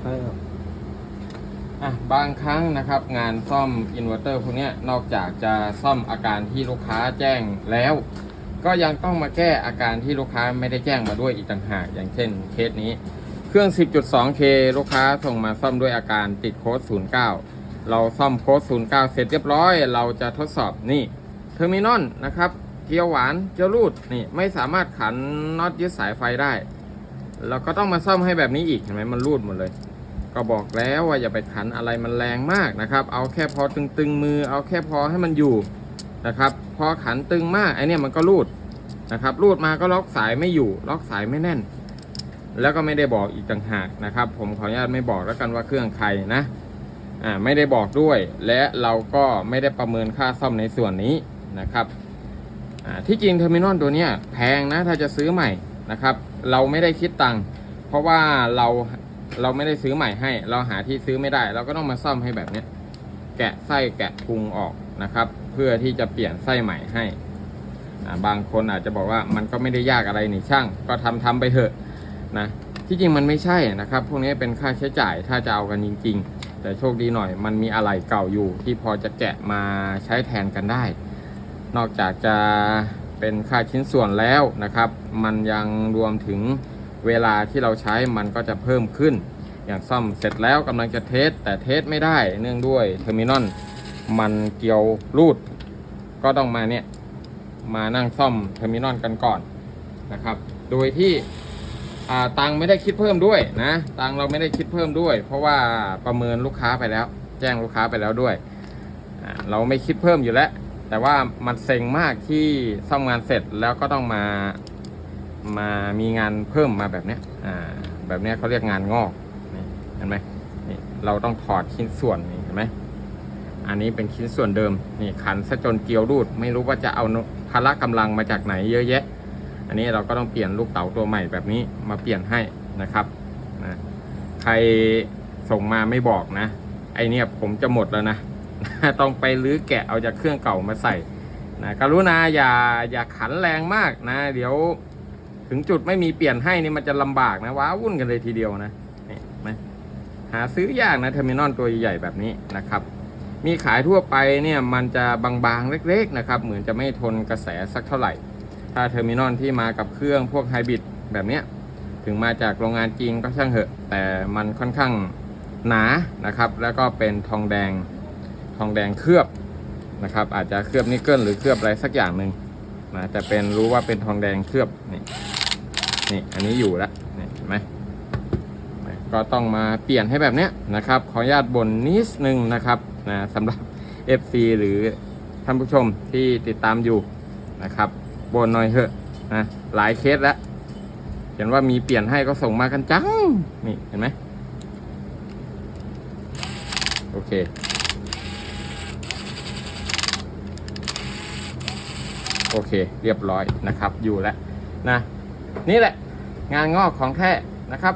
ใช่ครับอะบางครั้งนะครับงานซ่อมอินเวอร์เตอร์พวกนี้นอกจากจะซ่อมอาการที่ลูกค้าแจ้งแล้ว ก็ยังต้องมาแก้อาการที่ลูกค้าไม่ได้แจ้งมาด้วยอีกต่างหาก อย่างเช่นเคสนี้ เครื่อง 10.2K ลูกค้าส่งมาซ่อมด้วยอาการติดโค้ด 09 เราซ่อมโค้ด 09 เสร็จเรียบร้อย เราจะทดสอบนี่เทอร์มินอลนะครับเกียวหวานเกียวรูดนี่ไม่สามารถขันน็อตยึดสายไฟได้ เราก็ต้องมาซ่อมให้แบบนี้อีกเห็นไหมมันรูดหมดเลย ก็บอกแล้วว่าอย่าไปขันอะไรมันแรงมากนะครับ เอาแค่พอตึงๆมือ เอาแค่พอให้มันอยู่นะครับ พอขันตึงมากไอเนี่ยมันก็รูดนะครับ รูดมาก็ล็อกสายไม่อยู่ ล็อกสายไม่แน่น แล้วก็ไม่ได้บอกอีกต่างหากนะครับ ผมขออนุญาตไม่บอกแล้วกันว่าเครื่องใครนะอ่าไม่ได้บอกด้วย และเราก็ไม่ได้ประเมินค่าซ่อมในส่วนนี้นะครับอ่าที่จริงเทอร์มินอลตัวเนี้ยแพงนะถ้าจะซื้อใหม่นะครับ เราไม่ได้คิดตังค์เพราะว่าเรา เราไม่ได้ซื้อใหม่ให้ เราหาที่ซื้อไม่ได้ เราก็ต้องมาซ่อมให้แบบเนี้ยแกะไส้แกะพุงออกนะครับ เพื่อที่จะเปลี่ยนไส้ใหม่ให้บางคนอาจจะบอกว่ามันก็ไม่ได้ยากอะไรนี่ช่าง ก็ทำทำไปเถอะนะที่จริงมันไม่ใช่นะครับ พวกนี้เป็นค่าใช้จ่ายถ้าจะเอากันจริง ๆ แต่โชคดีหน่อยมันมีอะไรเก่าอยู่ ที่พอจะแกะมาใช้แทนกันได้ นอกจากจะเป็นค่าชิ้นส่วนแล้วนะครับ มันยังรวมถึง เวลาที่เราใช้มันก็จะเพิ่มขึ้น อย่างซ่อมเสร็จแล้วกำลังจะเทสแต่เทสไม่ได้เนื่องด้วยเทอร์มินอลมันเกี่ยวรูด ก็ต้องมาเนี่ยมานั่งซ่อมเทอร์มินอลกันก่อนนะครับ โดยที่ตังไม่ได้คิดเพิ่มด้วยนะตังเราไม่ได้คิดเพิ่มด้วย เพราะว่าประเมินลูกค้าไปแล้ว แจ้งลูกค้าไปแล้วด้วย เราไม่คิดเพิ่มอยู่แล้ว แต่ว่ามันเซ็งมากที่ซ่อมงานเสร็จแล้วก็ต้องมา มามีงานเพิ่มมาแบบเนี้ยอ่าแบบเนี้ยเขาเรียกงานงอกนี่เห็นไหมนี่เราต้องถอดชิ้นส่วนนี่เห็นไหมอันนี้เป็นชิ้นส่วนเดิมนี่ขันซะจนเกลียวรูด ไม่รู้ว่าจะเอาพละกำลังมาจากไหนเยอะแยะ อันนี้เราก็ต้องเปลี่ยนลูกเต๋าตัวใหม่แบบนี้มาเปลี่ยนให้นะครับนะใครส่งมาไม่บอกนะ ไอเนี่ยผมจะหมดแล้วนะ ต้องไปรื้อแกะเอาจากเครื่องเก่ามาใส่นะกรุณาอย่าอย่าขันแรงมากนะ เดี๋ยว ถึงจุดไม่มีเปลี่ยนให้นี่มันจะลำบากนะว้าวุ่นกันเลยทีเดียวนะนี่นไหมหาซื้อยากนะเทอร์มินอลตัวใหญ่แบบนี้นะครับ มีขายทั่วไปเนี่ยมันจะบางๆเล็กๆนะครับ เหมือนจะไม่ทนกระแสสักเท่าไหร่ ถ้าเทอร์มินอลที่มากับเครื่องพวกไฮบริดแบบเนี้ยถึงมาจากโรงงานจีนก็ช่างเหอะ แต่มันค่อนข้างหนานะครับ แล้วก็เป็นทองแดงทองแดงเคลือบนะครับ อาจจะเคลือบนิกเกิลหรือเคลือบอะไรสักอย่างหนึ่งนะแต่เป็นรู้ว่าเป็นทองแดงเคลือบนี่ นี่อันนี้อยู่แล้วนี่เห็นไหมก็ต้องมาเปลี่ยนให้แบบเนี้ยนะครับขออนุญาตบ่นนิดนึงนะครับนะสำหรับ FC หรือท่านผู้ชมที่ติดตามอยู่นะครับบนหน่อยเถอะนะหลายเคสแล้วเห็นว่ามีเปลี่ยนให้ก็ส่งมากันจังนี่เห็นไหมโอเคโอเค เรียบร้อยนะครับอยู่แล้วนะ นี่แหละงานงอกของแท้นะครับ